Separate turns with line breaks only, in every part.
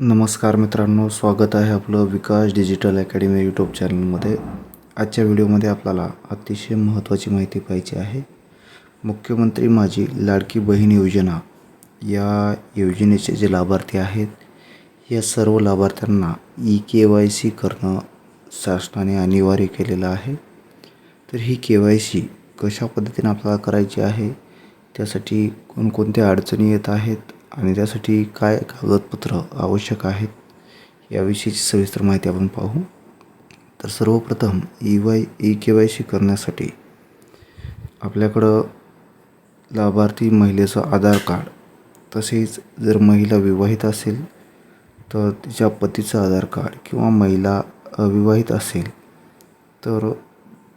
नमस्कार मित्रांनो स्वागत आहे आपलं विकास डिजिटल अकॅडमी यूट्यूब चॅनलमध्ये. आजच्या व्हिडिओमध्ये आपल्याला अतिशय महत्त्वाची माहिती पाहिजे आहे. मुख्यमंत्री माझी लाडकी बहीण योजना. या योजनेचे जे लाभार्थी आहेत या सर्व लाभार्थ्यांना ई के वाय सी करणं शासनाने अनिवार्य केलेलं आहे. तर ही के वाय सी कशा पद्धतीने आपल्याला करायची आहे त्यासाठी कोणकोणत्या अडचणी येत आहेत आणि त्यासाठी काय कागदपत्र आवश्यक आहेत याविषयीची सविस्तर माहिती आपण पाहू. तर सर्वप्रथम E Y E K Y C करण्यासाठी आपल्याकडं लाभार्थी महिलेचं आधार कार्ड. तसेच जर महिला विवाहित असेल तर तिच्या पतीचं आधार कार्ड किंवा महिला अविवाहित असेल तर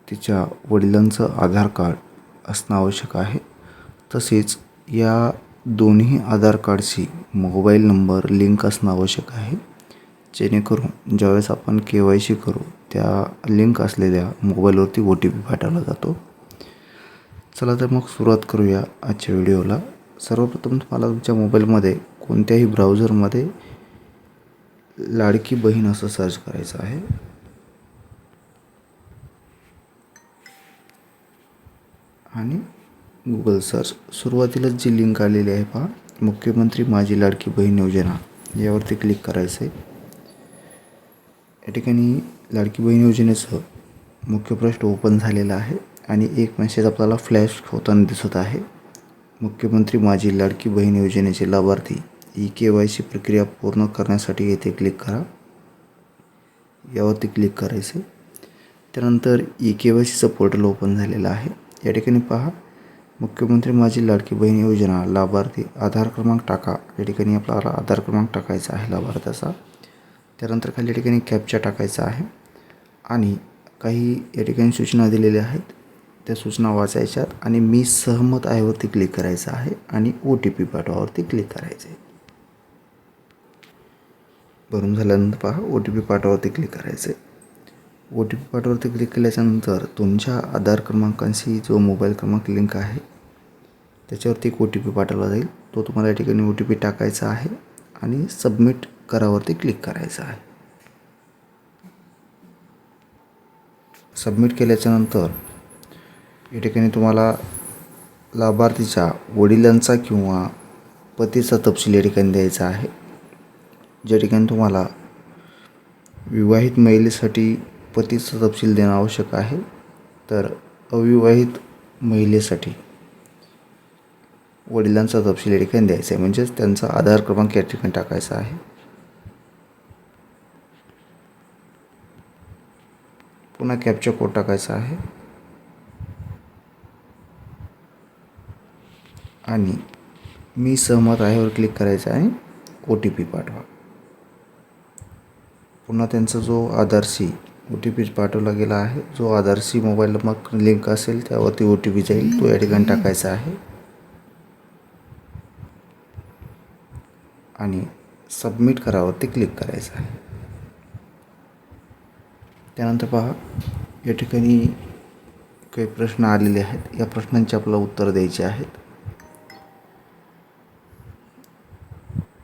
तिच्या वडिलांचं आधार कार्ड असणं आवश्यक आहे. तसेच या दोन्ही आधार कार्डशी मोबाईल नंबर लिंक असणं आवश्यक आहे. जेणेकरून ज्यावेळेस आपण के वाय सी करू त्या लिंक असलेल्या मोबाईलवरती ओ टी पी पाठवला जातो. चला तर मग सुरुवात करूया आजच्या व्हिडिओला. सर्वप्रथम तुम्हाला तुमच्या मोबाईलमध्ये कोणत्याही ब्राउझरमध्ये लाडकी बहीण असं सर्च करायचं आहे. आणि गुगल सर्च सुरुवातीलाच जी लिंक आलेली आहे पहा. मुख्यमंत्री माझी लाडकी बहीण योजना. यावरती क्लिक करायचं आहे या ठिकाणी लाडकी बहीण योजनेचं मुख्य पृष्ठ ओपन झालेलं आहे आणि एक मेसेज आपल्याला फ्लॅश होताना दिसत आहे. मुख्यमंत्री माझी लाडकी बहीण योजनेचे लाभार्थी ई के वाय सी प्रक्रिया पूर्ण करण्यासाठी येथे क्लिक करा. यावरती क्लिक करायचं त्यानंतर ई के वाय सीचं पोर्टल ओपन झालेलं आहे. या ठिकाणी पहा. मुख्यमंत्री माझी लाडकी बहीण योजना लाभार्थी आधार क्रमांक टाका. या ठिकाणी आपल्याला आधार क्रमांक टाकायचा आहे लाभार्थ्याचा. त्यानंतर खाली या ठिकाणी कॅपचा टाकायचा आहे. आणि काही या ठिकाणी सूचना दिलेल्या आहेत. त्या सूचना वाचायच्यात आणि मी सहमत आहेवरती क्लिक करायचं आहे आणि ओ टी पी पाठवावरती क्लिक करायचं आहे भरून झाल्यानंतर पहा ओ टी पी पाठवावरती क्लिक करायचं आहे ओ टी पी पाठवावरती क्लिक केल्याच्यानंतर तुमच्या आधार क्रमांकांशी जो मोबाईल क्रमांक लिंक आहे त्याच्यावरती एक ओ टी पी पाठवला जाईल. तो तुम्हाला या ठिकाणी ओ टी पी टाकायचा आहे आणि सबमिट करावरती क्लिक करायचं आहे. सबमिट केल्याच्यानंतर या ठिकाणी तुम्हाला लाभार्थीच्या वडिलांचा किंवा पतीचा तपशील या ठिकाणी द्यायचा आहे. ज्या ठिकाणी तुम्हाला विवाहित महिलेसाठी पतीचा तपशील देणं आवश्यक आहे. तर अविवाहित महिलेसाठी वडिलांचा तपशील या ठिकाणी द्यायचा आहे. म्हणजेच त्यांचा आधार क्रमांक या ठिकाणी टाकायचा आहे. पुन्हा कॅपचा कोड टाकायचा आहे. आणि मी सहमत आहेवर क्लिक करायचं आहे. ओ टी पी पाठवा. पुन्हा त्यांचा जो आधारशी ओ टी पी पाठवला गेला आहे. जो आधारशी मोबाईल नंबर लिंक असेल त्यावरती ओ टी पी जाईल. तो या ठिकाणी टाकायचा आहे. आणि सबमिट करावरती क्लिक करायचं आहे. त्यानंतर पहा या ठिकाणी काही प्रश्न आलेले आहेत. या प्रश्नांची आपल्याला उत्तर द्यायची आहेत.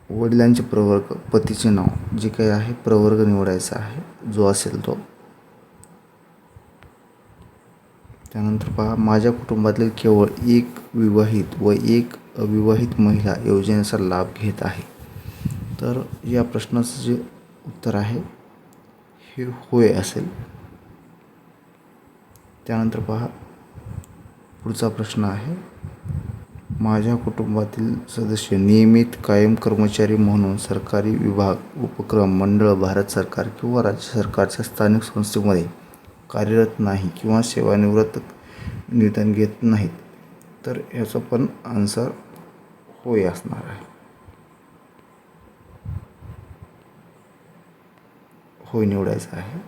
वडिलांचे प्रवर्ग पतीचे नाव जे काही आहे प्रवर्ग निवडायचा आहे जो असेल तो. त्यानंतर पहा माझ्या कुटुंबातील केवळ एक विवाहित व एक अविवाहित महिला योजनेचा लाभ घेत आहे. तर या प्रश्नाचं जे उत्तर आहे हे होय असेल. त्यानंतर पहा पुढचा प्रश्न आहे. माझ्या कुटुंबातील सदस्य नियमित कायम कर्मचारी म्हणून सरकारी विभाग उपक्रम मंडळ भारत सरकार किंवा राज्य सरकारच्या स्थानिक संस्थेमध्ये कार्यरत नाही किंवा सेवानिवृत्त निधन घेत नाहीत तर याचं पण आन्सर होय असणार आहे. होय निवडायचं आहे.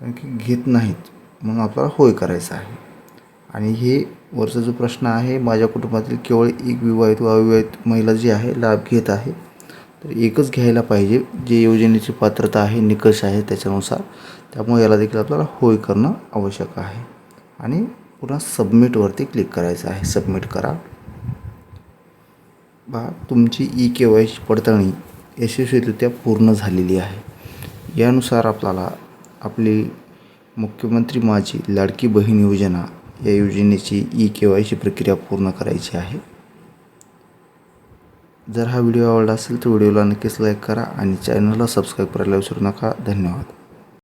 कारण की घेत नाहीत म्हणून आपल्याला होय करायचं आहे. आणि हे वरचा जो प्रश्न आहे माझ्या कुटुंबातील केवळ एक विवाहित व अविवाहित महिला जी आहे लाभ घेत आहे. तर एकच घ्यायला पाहिजे जे योजनेची पात्रता आहे निकष आहे त्याच्यानुसार. त्यामुळे याला देखील आपल्याला होय करणं आवश्यक आहे. आणि पुन्हा सबमिटवरती क्लिक करायचं आहे. सबमिट करा. बा तुमची ई के वायची पडताळणी यशस्वीरित्या पूर्ण झालेली आहे. यानुसार आपल्याला आपली मुख्यमंत्री माझी लाडकी बहीण योजना या योजनेची ई के वाय सी प्रक्रिया पूर्ण करायची आहे. जर हा व्हिडिओ आवडला असेल तर व्हिडिओला नक्कीच लाईक करा आणि चॅनलला सबस्क्राईब करायला विसरू नका. धन्यवाद.